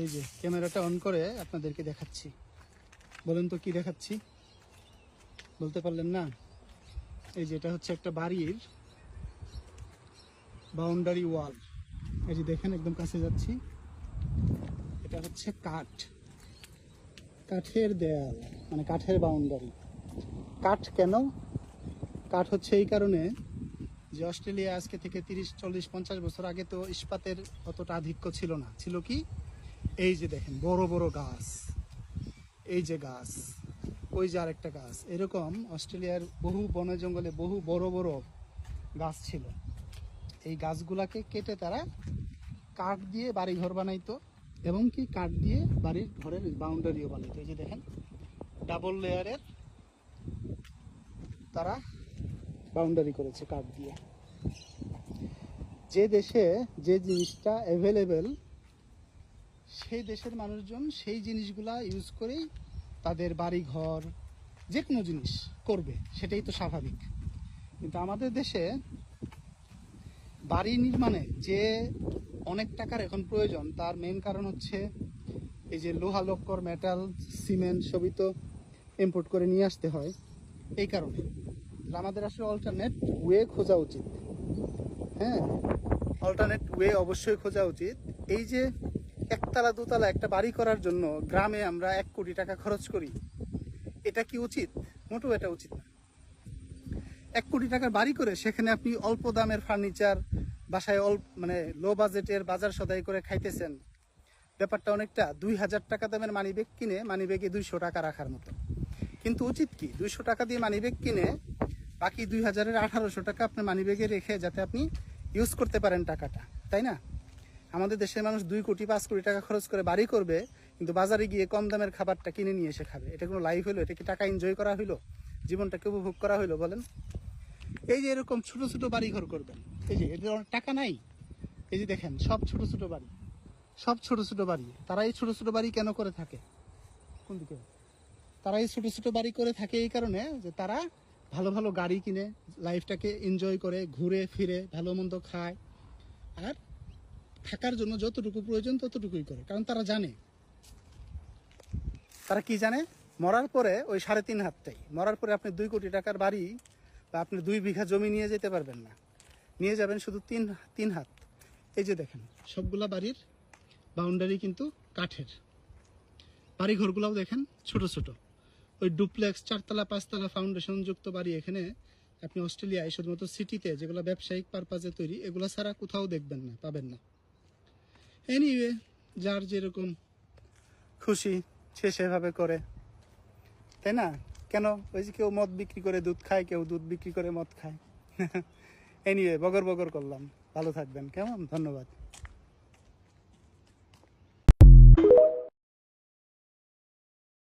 এই যে, ক্যামেরাটা অন করে আপনাদেরকে দেখাচ্ছি। বলেন তো কি দেখাচ্ছি? বলতে পারলেন না? এই যে, এটা হচ্ছে একটা বাড়ির বাউন্ডারি ওয়াল এই যে, দেখেন, একদম কাছে যাচ্ছি। এটা হচ্ছে কাঠ। কাঠের দেয়াল মানে কাঠের বাউন্ডারি কাঠ কেন? কাঠ হচ্ছে এই কারণে যে, অস্ট্রেলিয়া আজকে থেকে তিরিশ, চল্লিশ, পঞ্চাশ বছর আগে তো ইস্পাতের অতটা আধিক্য ছিল না। ছিল কি? এই যে দেখেন, বড় বড় গাছ, এই যে গাছ, ওই যে আরেকটা গাছ, এরকম অস্ট্রেলিয়ার বহু বনে জঙ্গলে বহু বড় বড় গাছ ছিল। এই গাছগুলাকে কেটে তারা কাঠ দিয়ে বাড়ি ঘর বানাইতো এবং কি কাঠ দিয়ে বাড়ির ঘরের বাউন্ডারিও বানাইতো। এই যে দেখেন, ডাবল লেয়ারের তারা বাউন্ডারি করেছে কাঠ দিয়ে। যে দেশে যে জিনিসটা অ্যাভেলেবেল সেই দেশের মানুষজন সেই জিনিসগুলা ইউজ করেই তাদের বাড়ি ঘর যে কোনো জিনিস করবে, সেটাই তো স্বাভাবিক। কিন্তু আমাদের দেশে বাড়ি নির্মাণে যে অনেক টাকার এখন প্রয়োজন, তার মেন কারণ হচ্ছে এই যে লোহা লক্কর মেটাল সিমেন্ট সবই তো ইম্পোর্ট করে নিয়ে আসতে হয়। এই কারণে। আমাদের আসলে অল্টারনেট ওয়ে খোঁজা উচিত। হ্যাঁ অল্টারনেট ওয়ে অবশ্যই খোঁজা উচিত। এই যে একতলা, দোতলা একটা বাড়ি করার জন্য গ্রামে আমরা এক কোটি টাকা খরচ করি। এটা কি উচিত? মোটেও এটা উচিত না। এক কোটি টাকার বাড়ি করে সেখানে আপনি অল্প দামের ফার্নিচার, বাসায় অল্প মানে লো বাজেটের বাজার সদাই করে খাইতেছেন। ব্যাপারটা অনেকটা দুই হাজার টাকা দামের মানিব্যাগ কিনে মানিব্যাগে দুইশো টাকা রাখার মতো। কিন্তু উচিত কি? দুইশো টাকা দিয়ে মানিব্যাগ কিনে বাকি দুই হাজারের আঠারোশো টাকা আপনার মানিব্যাগে রেখে যাতে আপনি ইউজ করতে পারেন টাকাটা, তাই না? আমাদের দেশের মানুষ দুই কোটি, পাঁচ কোটি টাকা খরচ করে বাড়ি করবে, কিন্তু বাজারে গিয়ে কম দামের খাবারটা কিনে নিয়ে এসে খাবে। এটা কোনো লাইফ হলো এটা কি টাকা এনজয় করা হলো জীবনটাকে উপভোগ করা হলো বলেন। এই যে এরকম ছোট ছোট বাড়ি ঘর করবেন, এই যে এদের অনেক টাকা নাই? এই যে দেখেন, সব ছোট ছোট বাড়ি। সব ছোট ছোট বাড়ি। তারা এই ছোট ছোট বাড়ি কেন করে থাকে? কোন দিকে? তারা এই ছোট ছোট বাড়ি করে থাকে এই কারণে যে তারা ভালো ভালো গাড়ি কিনে লাইফটাকে এনজয় করে, ঘুরে, ফিরে, ভালো মন্দ খায়। আর থাকার জন্য যতটুকু প্রয়োজন ততটুকুই করে, কারণ তারা জানে। তারা কি জানে? মরার পরে ওই সাড়ে তিন হাতটাই। মরার পরে আপনি দুই কোটি টাকার বাড়ি বা আপনি দুই বিঘা জমি নিয়ে যেতে পারবেন না। নিয়ে যাবেন শুধু তিন তিন হাত। এই যে দেখেন, সবগুলা বাড়ির বাউন্ডারি কিন্তু কাঠের। বাড়ি ঘরগুলোও দেখেন ছোট ছোট। ওই ডুপ্লেক্স চারতলা, পাঁচতলা ফাউন্ডেশন যুক্ত বাড়ি এখানে আপনি অস্ট্রেলিয়ায় শুধুমাত্র সিটিতে যেগুলো ব্যবসায়িক পারপাজে তৈরি, এগুলো ছাড়া কোথাও দেখবেন না, পাবেন না। এনিওয়ে যার যেরকম খুশি, সে সেভাবে করে। তাই না? কেন? ওই যে কেউ মদ বিক্রি করে দুধ খায়, কেউ দুধ বিক্রি করে মদ খায়। এনিওয়ে বগর বগর করলাম। ভালো থাকবেন। কেমন? ধন্যবাদ।